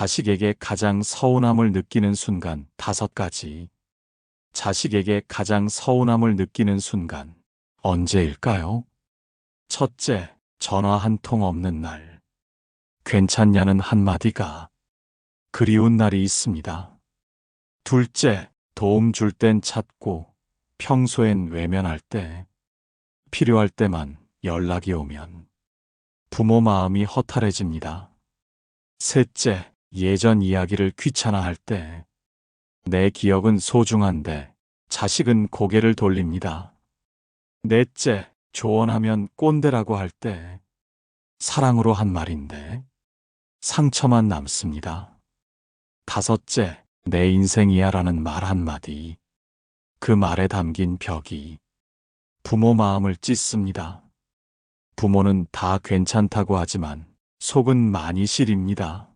자식에게 가장 서운함을 느끼는 순간 다섯 가지. 자식에게 가장 서운함을 느끼는 순간 언제일까요? 첫째, 전화 한 통 없는 날. 괜찮냐는 한마디가 그리운 날이 있습니다. 둘째, 도움 줄 땐 찾고 평소엔 외면할 때, 필요할 때만 연락이 오면 부모 마음이 허탈해집니다. 셋째, 예전 이야기를 귀찮아할 때, 내 기억은 소중한데 자식은 고개를 돌립니다. 넷째, 조언하면 꼰대라고 할 때, 사랑으로 한 말인데, 상처만 남습니다. 다섯째, 내 인생이야 라는 말 한마디. 그 말에 담긴 벽이 부모 마음을 찢습니다. 부모는 다 괜찮다고 하지만 속은 많이 시립니다.